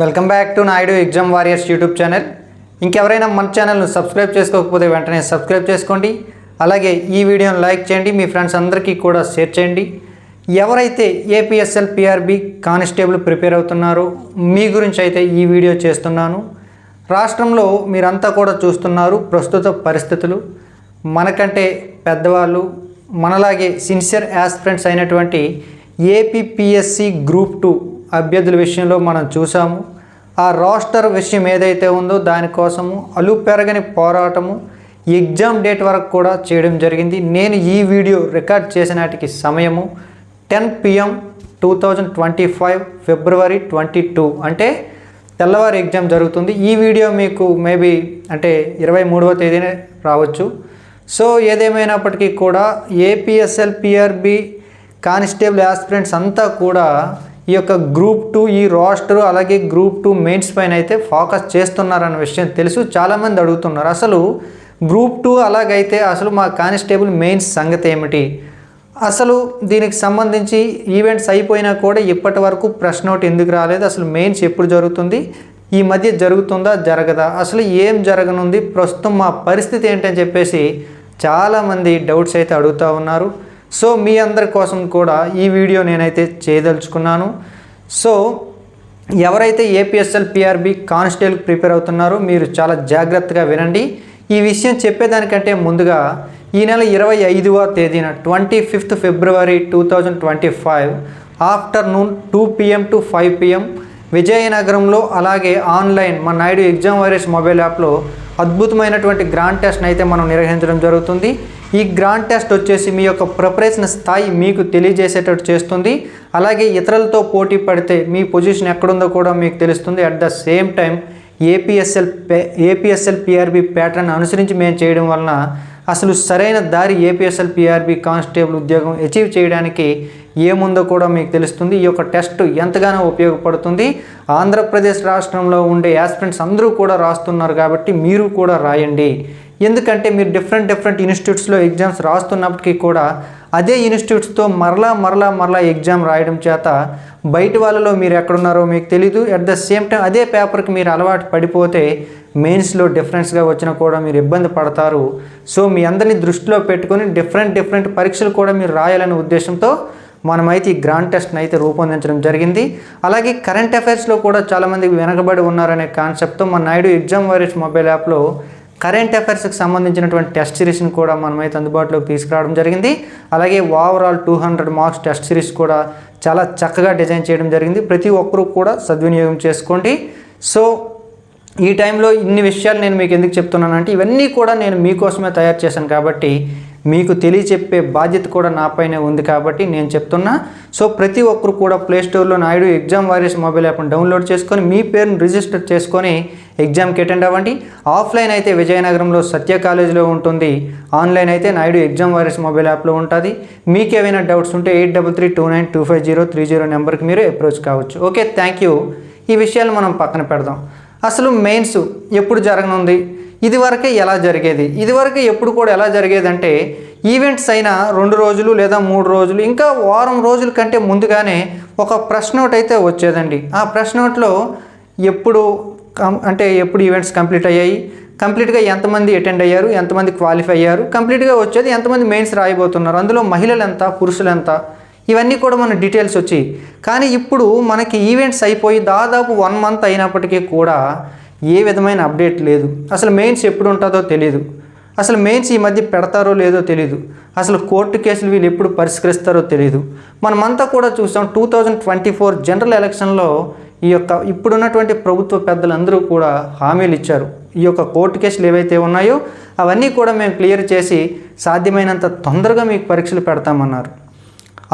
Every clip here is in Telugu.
Welcome back to Naidu exam warriors YouTube channel. ఇంకెవరైనా మన ఛానల్ను సబ్స్క్రైబ్ చేసుకోకపోతే వెంటనే సబ్స్క్రైబ్ చేసుకోండి. అలాగే ఈ వీడియోను లైక్ చేయండి మీ ఫ్రెండ్స్ అందరికీ కూడా షేర్ చేయండి. ఎవరైతే ఏపీఎస్ఎల్ పిఆర్బి కానిస్టేబుల్ ప్రిపేర్ అవుతున్నారో మీ గురించి అయితే ఈ వీడియో చేస్తున్నాను. రాష్ట్రంలో మీరంతా కూడా చూస్తున్నారు ప్రస్తుత పరిస్థితులు. మనకంటే పెద్దవాళ్ళు మనలాగే సిన్సియర్ యాస్పిరెంట్స్ అయినటువంటి ఏపీపీఎస్సి గ్రూప్ టూ అభ్యర్థుల విషయంలో మనం చూసాము ఆ రోస్టర్ విషయం ఏదైతే ఉందో దానికోసము అలు పెరగని పోరాటము ఎగ్జామ్ డేట్ వరకు కూడా చేయడం జరిగింది. నేను ఈ వీడియో రికార్డ్ చేసినాటికి సమయము ten PM two thousand twenty five February twenty two. అంటే తెల్లవారి ఎగ్జామ్ జరుగుతుంది. ఈ వీడియో మీకు మేబీ అంటే ఇరవై మూడవ తేదీనే రావచ్చు. సో ఏదేమైనప్పటికీ కూడా ఏపీఎస్ఎల్ పిఆర్బి కానిస్టేబుల్ ఆస్పిరెంట్స్ అంతా కూడా ఈ యొక్క గ్రూప్ టూ ఈ రాస్టర్ అలాగే గ్రూప్ టూ మెయిన్స్ పైన అయితే ఫోకస్ చేస్తున్నారన్న విషయం తెలుసు. చాలామంది అడుగుతున్నారు అసలు గ్రూప్ టూ అలాగైతే అసలు మా కానిస్టేబుల్ మెయిన్స్ సంగతి ఏమిటి? అసలు దీనికి సంబంధించి ఈవెంట్స్ అయిపోయినా కూడా ఇప్పటి వరకు ప్రశ్న ఒకటి ఎందుకు రాలేదు. అసలు మెయిన్స్ ఎప్పుడు జరుగుతుంది? ఈ మధ్య జరుగుతుందా? జరగదా? అసలు ఏం జరగనుంది? ప్రస్తుతం మా పరిస్థితి ఏంటని చెప్పేసి చాలామంది డౌట్స్ అయితే అడుగుతూ ఉన్నారు. సో మీ అందరి కోసం కూడా ఈ వీడియో నేనైతే చేయదలుచుకున్నాను. సో ఎవరైతే ఏపీఎస్ఎల్ పిఆర్బి కానిస్టేబుల్ ప్రిపేర్ అవుతున్నారో మీరు చాలా జాగ్రత్తగా వినండి. ఈ విషయం చెప్పేదానికంటే ముందుగా ఈ నెల ఇరవై ఐదవ తేదీన twenty fifth February two thousand twenty five afternoon two PM to five PM విజయనగరంలో అలాగే ఆన్లైన్ మా నాయుడు ఎగ్జామ్ వైరస్ మొబైల్ యాప్లో అద్భుతమైనటువంటి గ్రాండ్ టెస్ట్ని అయితే మనం నిర్వహించడం జరుగుతుంది. ఈ గ్రాండ్ టెస్ట్ వచ్చేసి మీ యొక్క ప్రిపరేషన్ స్థాయి మీకు తెలియజేసేటట్టు చేస్తుంది. అలాగే ఇతరులతో పోటీ పడితే మీ పొజిషన్ ఎక్కడుందో కూడా మీకు తెలుస్తుంది. At the same time APSL APSL PRB pattern అనుసరించి మేము చేయడం వలన అసలు సరైన దారి ఏపీఎస్ఎల్ పిఆర్బి కానిస్టేబుల్ ఉద్యోగం అచీవ్ చేయడానికి ఏముందో కూడా మీకు తెలుస్తుంది ఈ యొక్క టెస్ట్ ఎంతగానో ఉపయోగపడుతుంది. ఆంధ్రప్రదేశ్ రాష్ట్రంలో ఉండే యాస్పిరెంట్స్ అందరూ కూడా రాస్తున్నారు కాబట్టి మీరు కూడా రాయండి. ఎందుకంటే మీరు డిఫరెంట్ డిఫరెంట్ ఇన్స్టిట్యూట్స్లో ఎగ్జామ్స్ రాస్తున్నప్పటికీ కూడా అదే ఇన్స్టిట్యూట్స్తో మరలా మరలా మరలా ఎగ్జామ్ రాయడం చేత బయట వాళ్ళలో మీరు ఎక్కడున్నారో మీకు తెలీదు. అట్ ద సేమ్ టైం అదే పేపర్కి మీరు అలవాటు పడిపోతే మెయిన్స్లో డిఫరెన్స్గా వచ్చినా కూడా మీరు ఇబ్బంది పడతారు. సో మీ అందరినీ దృష్టిలో పెట్టుకొని డిఫరెంట్ డిఫరెంట్ పరీక్షలు కూడా మీరు రాయాలనే ఉద్దేశంతో మనమైతే ఈ గ్రాండ్ టెస్ట్ని అయితే రూపొందించడం జరిగింది. అలాగే కరెంట్ అఫైర్స్లో కూడా చాలామంది వెనకబడి ఉన్నారనే కాన్సెప్ట్తో మన నాయుడు ఎగ్జామ్ వారియర్స్ మొబైల్ యాప్లో కరెంట్ అఫైర్స్కి సంబంధించినటువంటి టెస్ట్ సిరీస్ని కూడా మనమైతే అందుబాటులోకి తీసుకురావడం జరిగింది. అలాగే overall two hundred marks test series కూడా చాలా చక్కగా డిజైన్ చేయడం జరిగింది. ప్రతి ఒక్కరూ కూడా సద్వినియోగం చేసుకోండి. సో ఈ టైంలో ఇన్ని విషయాలు నేను మీకు ఎందుకు చెప్తున్నానంటే ఇవన్నీ కూడా నేను మీకోసమే తయారు చేశాను కాబట్టి మీకు తెలియచెప్పే బాధ్యత కూడా నాపైనే ఉంది కాబట్టి నేను చెప్తున్నా. సో ప్రతి ఒక్కరు కూడా ప్లేస్టోర్లో నాయుడు ఎగ్జామ్ వారియర్స్ మొబైల్ యాప్ని డౌన్లోడ్ చేసుకొని మీ పేరును రిజిస్టర్ చేసుకొని ఎగ్జామ్కి అటెండ్ అవ్వండి. ఆఫ్లైన్ అయితే విజయనగరంలో సత్య కాలేజీలో ఉంటుంది. ఆన్లైన్ అయితే నాయుడు ఎగ్జామ్ వారియర్స్ మొబైల్ యాప్లో ఉంటుంది. మీకు ఏమైనా డౌట్స్ ఉంటే eight double three two nine two five zero three zero నెంబర్కి మీరు అప్రోచ్ కావచ్చు. ఓకే థ్యాంక్ యూ ఈ విషయాలు మనం పక్కన పెడదాం. అసలు మెయిన్స్ ఎప్పుడు జరగనుంది? ఇదివరకే ఎలా జరిగేది? ఇదివరకే ఎప్పుడు కూడా ఎలా జరిగేదంటే ఈవెంట్స్ అయినా రెండు రోజులు లేదా మూడు రోజులు ఇంకా వారం రోజుల కంటే ముందుగానే ఒక ప్రెస్ నోట్ అయితే వచ్చేదండి. ఆ ప్రెస్ నోట్లో ఎప్పుడు అంటే ఎప్పుడు ఈవెంట్స్ కంప్లీట్ అయ్యాయి? కంప్లీట్గా ఎంతమంది అటెండ్ అయ్యారు? ఎంతమంది క్వాలిఫై అయ్యారు? కంప్లీట్గా వచ్చేది ఎంతమంది మెయిన్స్ రాయబోతున్నారు? అందులో మహిళలు ఎంత పురుషులు ఎంత ఇవన్నీ కూడా మన డీటెయిల్స్ వచ్చాయి. కానీ ఇప్పుడు మనకి ఈవెంట్స్ అయిపోయి దాదాపు వన్ మంత్ అయినప్పటికీ కూడా ఏ విధమైన అప్డేట్ లేదు. అసలు మెయిన్స్ ఎప్పుడు ఉంటుందో తెలియదు అసలు మెయిన్స్ ఈ మధ్య పెడతారో లేదో తెలియదు అసలు కోర్టు కేసులు వీళ్ళు ఎప్పుడు పరిష్కరిస్తారో తెలియదు మనమంతా కూడా చూసాం two thousand twenty four general ఎలక్షన్లో ఈ యొక్క ఇప్పుడున్నటువంటి ప్రభుత్వ పెద్దలందరూ కూడా హామీలు ఇచ్చారు. ఈ యొక్క కోర్టు కేసులు ఏవైతే ఉన్నాయో అవన్నీ కూడా మేము క్లియర్ చేసి సాధ్యమైనంత తొందరగా మీకు పరీక్షలు పెడతామన్నారు.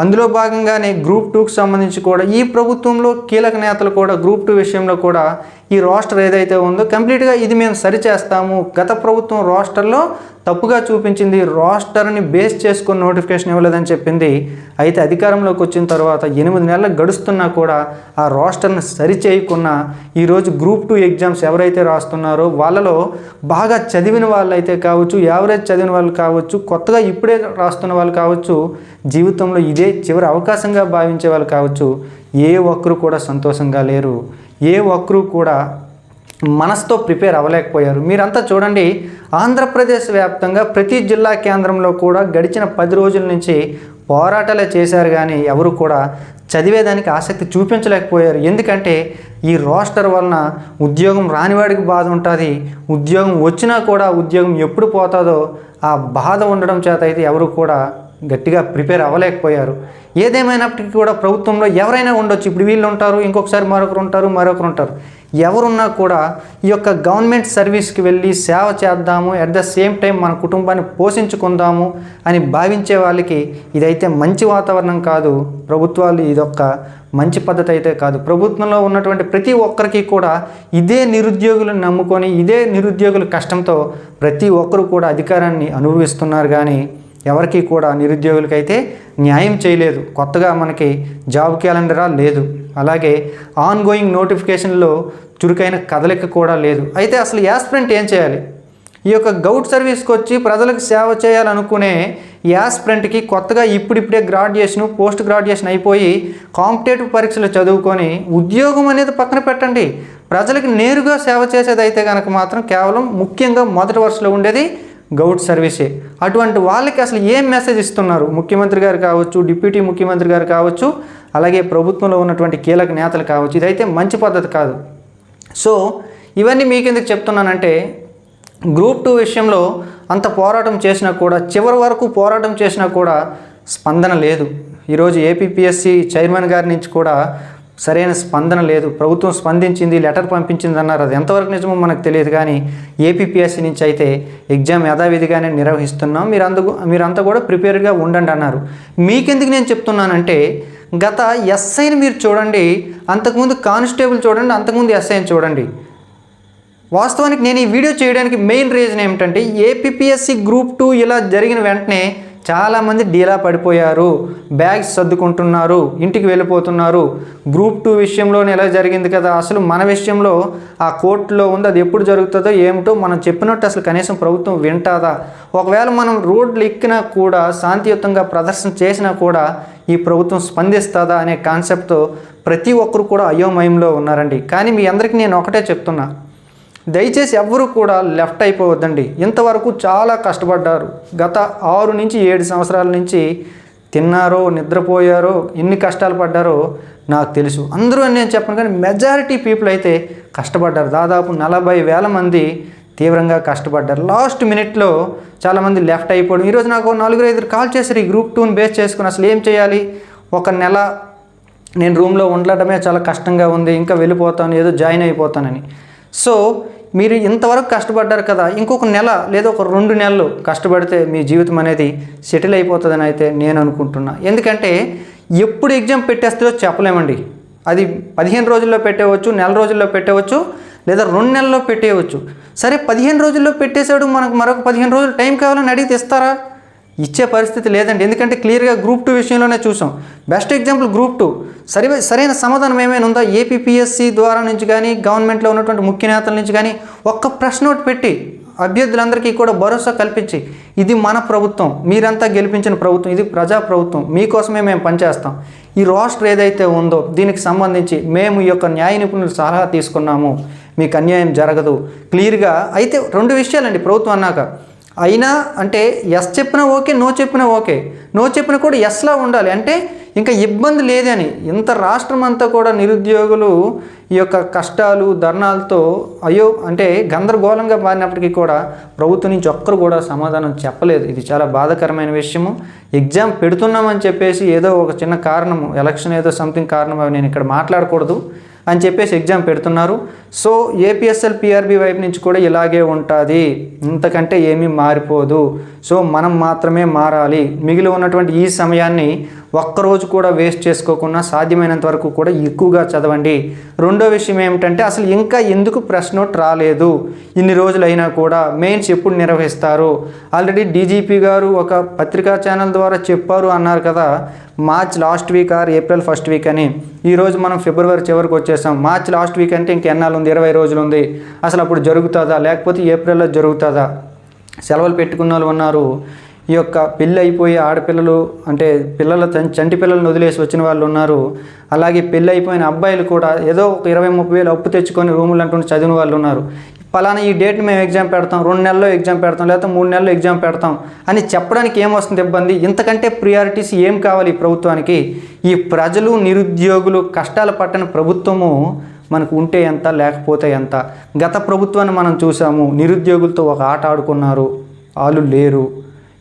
అందులో భాగంగానే గ్రూప్ టూకి సంబంధించి కూడా ఈ ప్రభుత్వంలో కీలక నేతలు కూడా గ్రూప్ టూ విషయంలో కూడా ఈ రోస్టర్ ఏదైతే ఉందో కంప్లీట్గా ఇది మేము సరిచేస్తాము. గత ప్రభుత్వం రోస్టర్లో తప్పుగా చూపించింది రోస్టర్ని బేస్ చేసుకుని నోటిఫికేషన్ ఇవ్వలేదని చెప్పింది. అయితే అధికారంలోకి వచ్చిన తర్వాత ఎనిమిది నెలలు గడుస్తున్నా కూడా ఆ రోస్టర్ని సరిచేయకుండా ఈరోజు గ్రూప్ టూ ఎగ్జామ్స్ ఎవరైతే రాస్తున్నారో వాళ్ళలో బాగా చదివిన వాళ్ళు అయితే కావచ్చు యావరేజ్ చదివిన వాళ్ళు కావచ్చు కొత్తగా ఇప్పుడే రాస్తున్న వాళ్ళు కావచ్చు జీవితంలో ఇదే చివరి అవకాశంగా భావించే వాళ్ళు కావచ్చు ఏ ఒక్కరు కూడా సంతోషంగా లేరు. ఏ ఒక్కరు కూడా మనసుతో ప్రిపేర్ అవ్వలేకపోయారు. మీరంతా చూడండి ఆంధ్రప్రదేశ్ వ్యాప్తంగా ప్రతి జిల్లా కేంద్రంలో కూడా గడిచిన పది రోజుల నుంచి పోరాటాలే చేశారు కానీ ఎవరు కూడా చదివేదానికి ఆసక్తి చూపించలేకపోయారు. ఎందుకంటే ఈ రోస్టర్ వలన ఉద్యోగం రానివాడికి బాధ ఉంటుంది. ఉద్యోగం వచ్చినా కూడా ఉద్యోగం ఎప్పుడు పోతుందో ఆ బాధ ఉండడం చేత అయితే ఎవరు కూడా గట్టిగా ప్రిపేర్ అవ్వలేకపోయారు. ఏదేమైనప్పటికీ కూడా ప్రభుత్వంలో ఎవరైనా ఉండొచ్చు. ఇప్పుడు వీళ్ళు ఉంటారు ఇంకొకసారి మరొకరు ఉంటారు మరొకరు ఉంటారు. ఎవరున్నా కూడా ఈ యొక్క గవర్నమెంట్ సర్వీస్కి వెళ్ళి సేవ చేద్దాము అట్ ద సేమ్ టైం మన కుటుంబాన్ని పోషించుకుందాము అని భావించే వాళ్ళకి ఇదైతే మంచి వాతావరణం కాదు. ప్రభుత్వాలు ఇదొక్క మంచి పద్ధతి అయితే కాదు. ప్రభుత్వంలో ఉన్నటువంటి ప్రతి ఒక్కరికి కూడా ఇదే నిరుద్యోగులను నమ్ముకొని ఇదే నిరుద్యోగుల కష్టంతో ప్రతి ఒక్కరు కూడా అధికారాన్ని అనుభవిస్తున్నారు. కానీ ఎవరికి కూడా నిరుద్యోగులకైతే న్యాయం చేయలేదు. కొత్తగా మనకి జాబ్ క్యాలెండరా లేదు. అలాగే ఆన్ గోయింగ్ నోటిఫికేషన్లో చురుకైన కదలిక కూడా లేదు. అయితే అసలు యాస్ప్రెంట్ ఏం చేయాలి? ఈ యొక్క గౌట్ సర్వీస్కి వచ్చి ప్రజలకు సేవ చేయాలనుకునే యాస్ప్రెంట్కి కొత్తగా ఇప్పుడిప్పుడే గ్రాడ్యుయేషన్ పోస్ట్ గ్రాడ్యుయేషన్ అయిపోయి కాంపిటేటివ్ పరీక్షలు చదువుకొని ఉద్యోగం అనేది పక్కన పెట్టండి. ప్రజలకు నేరుగా సేవ చేసేది అయితే కనుక మాత్రం కేవలం ముఖ్యంగా మొదటి వరుసలో ఉండేది గౌట్ సర్వీసే. అటువంటి వాళ్ళకి అసలు ఏం మెసేజ్ ఇస్తున్నారు? ముఖ్యమంత్రి గారు కావచ్చు డిప్యూటీ ముఖ్యమంత్రి గారు కావచ్చు అలాగే ప్రభుత్వంలో ఉన్నటువంటి కీలక నేతలు కావచ్చు ఇదైతే మంచి పద్ధతి కాదు. సో ఇవన్నీ మీకు ఎందుకు చెప్తున్నానంటే గ్రూప్ టూ విషయంలో అంత పోరాటం చేసినా కూడా చివరి వరకు పోరాటం చేసినా కూడా స్పందన లేదు. ఈరోజు ఏపీపీఎస్సి చైర్మన్ గారి నుంచి కూడా సరైన స్పందన లేదు. ప్రభుత్వం స్పందించింది లెటర్ పంపించింది అన్నారు అది ఎంతవరకు నిజమో మనకు తెలియదు కానీ ఏపీపీఎస్సీ నుంచి అయితే ఎగ్జామ్ యథావిధిగానే నిర్వహిస్తున్నాం. మీరు అందు మీరంతా కూడా ప్రిపేర్డ్గా ఉండండి అన్నారు. మీకెందుకు నేను చెప్తున్నానంటే గత ఎస్ఐని మీరు చూడండి అంతకుముందు కానిస్టేబుల్ చూడండి అంతకుముందు ఎస్ఐని చూడండి. వాస్తవానికి నేను ఈ వీడియో చేయడానికి మెయిన్ రీజన్ ఏమిటంటే ఏపీపీఎస్సీ గ్రూప్ టూ ఇలా జరిగిన వెంటనే చాలామంది డీలా పడిపోయారు బ్యాగ్స్ సర్దుకుంటున్నారు ఇంటికి వెళ్ళిపోతున్నారు. గ్రూప్ టూ విషయంలోనే ఎలా జరిగింది కదా అసలు మన విషయంలో ఆ కోర్టులో ఉంది అది ఎప్పుడు జరుగుతుందో ఏమిటో మనం చెప్పినట్టు అసలు కనీసం ప్రభుత్వం వింటాదా? ఒకవేళ మనం రోడ్లు ఎక్కినా కూడా శాంతియుతంగా ప్రదర్శన చేసినా కూడా ఈ ప్రభుత్వం స్పందిస్తుందా అనే కాన్సెప్ట్తో ప్రతి ఒక్కరు కూడా అయోమయంలో ఉన్నారండి. కానీ మీ అందరికీ నేను ఒకటే చెప్తున్నా. దయచేసి ఎవ్వరూ కూడా లెఫ్ట్ అయిపోవద్దండి. ఇంతవరకు చాలా కష్టపడ్డారు. గత ఆరు నుంచి ఏడు సంవత్సరాల నుంచి తిన్నారో నిద్రపోయారో ఎన్ని కష్టాలు పడ్డారో నాకు తెలుసు. అందరూ అని నేను చెప్పను కానీ మెజారిటీ పీపుల్ అయితే కష్టపడ్డారు. దాదాపు నలభై వేల మంది తీవ్రంగా కష్టపడ్డారు. లాస్ట్ మినిట్లో చాలామంది లెఫ్ట్ అయిపోవడం. ఈరోజు నాకు నలుగురు ఐదుగురు కాల్ చేశారు. ఈ గ్రూప్ టూని బేస్ చేసుకుని అసలు ఏం చేయాలి? ఒక నెల నేను రూమ్లో ఉండడమే చాలా కష్టంగా ఉంది. ఇంకా వెళ్ళిపోతాను ఏదో జాయిన్ అయిపోతానని. సో మీరు ఇంతవరకు కష్టపడ్డారు కదా ఇంకొక నెల లేదా ఒక రెండు నెలలు కష్టపడితే మీ జీవితం అనేది సెటిల్ అయిపోతుందని అయితే నేను అనుకుంటున్నా. ఎందుకంటే ఎప్పుడు ఎగ్జామ్ పెట్టేస్తారో చెప్పలేమండి. అది పదిహేను రోజుల్లో పెట్టేవచ్చు నెల రోజుల్లో పెట్టేవచ్చు లేదా రెండు నెలల్లో పెట్టేయవచ్చు. సరే పదిహేను రోజుల్లో పెట్టేశాడు మనకు మరొక పదిహేను రోజులు టైం కావాలని అడిగితే ఇస్తారా? ఇచ్చే పరిస్థితి లేదండి. ఎందుకంటే క్లియర్గా గ్రూప్ టూ విషయంలోనే చూసాం. Best example group two. సరి సరైన సమాధానం ఏమైనా ఉందా? ఏపీపీఎస్సీ ద్వారా నుంచి కానీ గవర్నమెంట్లో ఉన్నటువంటి ముఖ్య నేతల నుంచి కానీ ఒక్క ప్రశ్న ఒకటి పెట్టి అభ్యర్థులందరికీ కూడా భరోసా కల్పించి ఇది మన ప్రభుత్వం మీరంతా గెలిపించిన ప్రభుత్వం ఇది ప్రజా ప్రభుత్వం మీకోసమే మేము పనిచేస్తాం. ఈ రాష్ట్రం ఏదైతే ఉందో దీనికి సంబంధించి మేము ఈ యొక్క న్యాయ నిపుణులు సలహా తీసుకున్నాము. మీకు అన్యాయం జరగదు. క్లియర్గా అయితే రెండు విషయాలండి ప్రభుత్వం అన్నాక. అయినా అంటే ఎస్ చెప్పినా ఓకే నో చెప్పినా ఓకే. నో చెప్పినా కూడా ఎస్లా ఉండాలి. అంటే ఇంకా ఇబ్బంది లేదని ఇంత రాష్ట్రం అంతా కూడా నిరుద్యోగులు ఈ యొక్క కష్టాలు ధర్నాలతో అయ్యో అంటే గందరగోళంగా మారినప్పటికీ కూడా ప్రభుత్వం నుంచి ఒక్కరు కూడా సమాధానం చెప్పలేదు. ఇది చాలా బాధాకరమైన విషయము. ఎగ్జామ్ పెడుతున్నామని చెప్పేసి ఏదో ఒక చిన్న కారణము ఎలక్షన్ ఏదో సంథింగ్ కారణం నేను ఇక్కడ మాట్లాడకూడదు. అని చెప్పేసి ఎగ్జామ్ పెడుతున్నారు. సో ఏపీఎస్ఎల్ పిఆర్బి వైపు నుంచి కూడా ఇలాగే ఉంటుంది. ఇంతకంటే ఏమీ మారిపోదు. సో మనం మాత్రమే మారాలి. మిగిలి ఉన్నటువంటి ఈ సమయాన్ని ఒక్కరోజు కూడా వేస్ట్ చేసుకోకుండా సాధ్యమైనంత వరకు కూడా ఎక్కువగా చదవండి. రెండో విషయం ఏమిటంటే అసలు ఇంకా ఎందుకు ప్రశ్న నోట్ రాలేదు? ఇన్ని రోజులు అయినా కూడా మెయిన్స్ ఎప్పుడు నిర్వహిస్తారు? ఆల్రెడీ డీజీపీ గారు ఒక పత్రికా ఛానల్ ద్వారా చెప్పారు అన్నారు కదా. March last week or April first week అని. ఈరోజు మనం ఫిబ్రవరి చివరికి వచ్చేసాం. మార్చ్ లాస్ట్ వీక్ అంటే ఇంకెన్నాళ్ళు ఉంది? ఇరవై రోజులు ఉంది. అసలు అప్పుడు జరుగుతుందా? లేకపోతే ఏప్రిల్లో జరుగుతుందా? సెలవులు పెట్టుకున్న వాళ్ళు ఉన్నారు. ఈ యొక్క పెళ్ళి అయిపోయి ఆడపిల్లలు అంటే పిల్లల చంటి పిల్లలను వదిలేసి వచ్చిన వాళ్ళు ఉన్నారు. అలాగే పెళ్ళి అయిపోయిన అబ్బాయిలు కూడా ఏదో ఒక ఇరవై ముప్పై వేలు అప్పు తెచ్చుకొని రూములు అంటుంటే చదివిన వాళ్ళు ఉన్నారు. పలానా ఈ డేట్ మేము ఎగ్జామ్ పెడతాం రెండు నెలల్లో ఎగ్జామ్ పెడతాం లేకపోతే మూడు నెలల్లో ఎగ్జామ్ పెడతాం అని చెప్పడానికి ఏమొస్తుంది ఇబ్బంది? ఇంతకంటే ప్రియారిటీస్ ఏం కావాలి ఈ ప్రభుత్వానికి? ఈ ప్రజలు నిరుద్యోగులు కష్టాలు పట్టని ప్రభుత్వము మనకు ఉంటే ఎంత లేకపోతే ఎంత? గత ప్రభుత్వాన్ని మనం చూసాము నిరుద్యోగులతో ఒక ఆట ఆడుకున్నారు వాళ్ళు లేరు.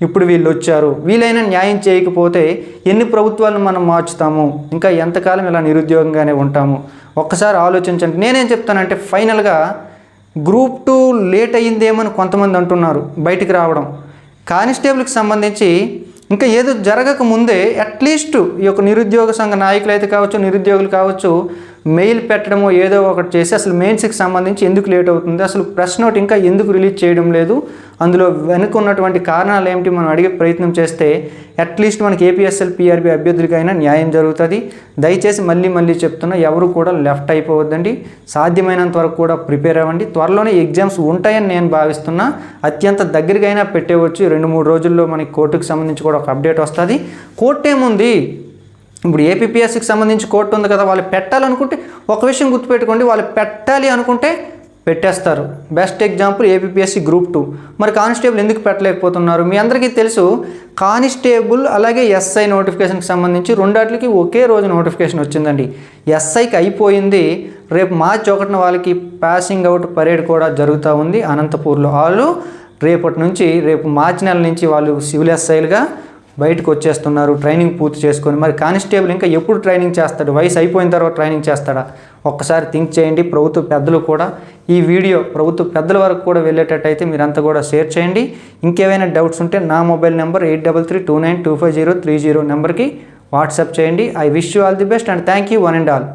ఇప్పుడు వీళ్ళు వచ్చారు. వీలైనా న్యాయం చేయకపోతే ఎన్ని ప్రభుత్వాలను మనం మార్చుతాము? ఇంకా ఎంతకాలం ఇలా నిరుద్యోగంగానే ఉంటాము? ఒక్కసారి ఆలోచించండి. నేనేం చెప్తానంటే ఫైనల్గా గ్రూప్ టూ లేట్ అయ్యిందేమని కొంతమంది అంటున్నారు బయటికి రావడం. కానిస్టేబుల్కి సంబంధించి ఇంకా ఏదో జరగక ముందే అట్లీస్ట్ ఈ యొక్క నిరుద్యోగ సంఘ నాయకులు అయితే కావచ్చు నిరుద్యోగులు కావచ్చు మెయిల్ పెట్టడము ఏదో ఒకటి చేసి అసలు మెయిన్స్కి సంబంధించి ఎందుకు లేట్ అవుతుంది అసలు ప్రెస్ నోట్ ఇంకా ఎందుకు రిలీజ్ చేయడం లేదు. అందులో వెనుక ఉన్నటువంటి కారణాలు ఏమిటి మనం అడిగే ప్రయత్నం చేస్తే అట్లీస్ట్ మనకి ఏపీఎస్ఎల్ పీఆర్బీ అభ్యర్థులకైనా న్యాయం జరుగుతుంది. దయచేసి మళ్ళీ మళ్ళీ చెప్తున్నా ఎవరు కూడా లెఫ్ట్ అయిపోవద్దండి. సాధ్యమైనంత వరకు కూడా ప్రిపేర్ అవ్వండి. త్వరలోనే ఎగ్జామ్స్ ఉంటాయని నేను భావిస్తున్నా. అత్యంత దగ్గరగైనా పెట్టేవచ్చు. రెండు మూడు రోజుల్లో మనకి కోర్టుకు సంబంధించి కూడా ఒక అప్డేట్ వస్తుంది. కోర్టు ఏముంది? ఇప్పుడు ఏపీఎస్సికి సంబంధించి కోర్టు ఉంది కదా వాళ్ళు పెట్టాలనుకుంటే ఒక విషయం గుర్తుపెట్టుకోండి వాళ్ళు పెట్టాలి అనుకుంటే పెట్టేస్తారు. Best example APSC group two మరి కానిస్టేబుల్ ఎందుకు పెట్టలేకపోతున్నారు? మీ అందరికీ తెలుసు కానిస్టేబుల్ అలాగే ఎస్ఐ నోటిఫికేషన్కి సంబంధించి రెండాటికి ఒకే రోజు నోటిఫికేషన్ వచ్చిందండి. ఎస్ఐకి అయిపోయింది రేపు మార్చి ఒకటిన వాళ్ళకి పాసింగ్ అవుట్ పరేడ్ కూడా జరుగుతూ ఉంది అనంతపూర్లో. వాళ్ళు రేపటి నుంచి రేపు మార్చి నెల నుంచి వాళ్ళు సివిల్ ఎస్ఐలుగా బయటకు వచ్చేస్తున్నారు ట్రైనింగ్ పూర్తి చేసుకొని మరి కానిస్టేబుల్ ఇంకా ఎప్పుడు ట్రైనింగ్ చేస్తాడు? వయసు అయిపోయిన తర్వాత ట్రైనింగ్ చేస్తాడా? ఒక్కసారి థింక్ చేయండి. ప్రభుత్వ పెద్దలు కూడా ఈ వీడియో ప్రభుత్వ పెద్దల వరకు కూడా వెళ్ళేటట్టయితే మీరంతా కూడా షేర్ చేయండి. ఇంకేమైనా డౌట్స్ ఉంటే నా mobile number eight double three two nine two five zero three zero నెంబర్కి వాట్సాప్ చేయండి. I wish you all the best and thank you one and all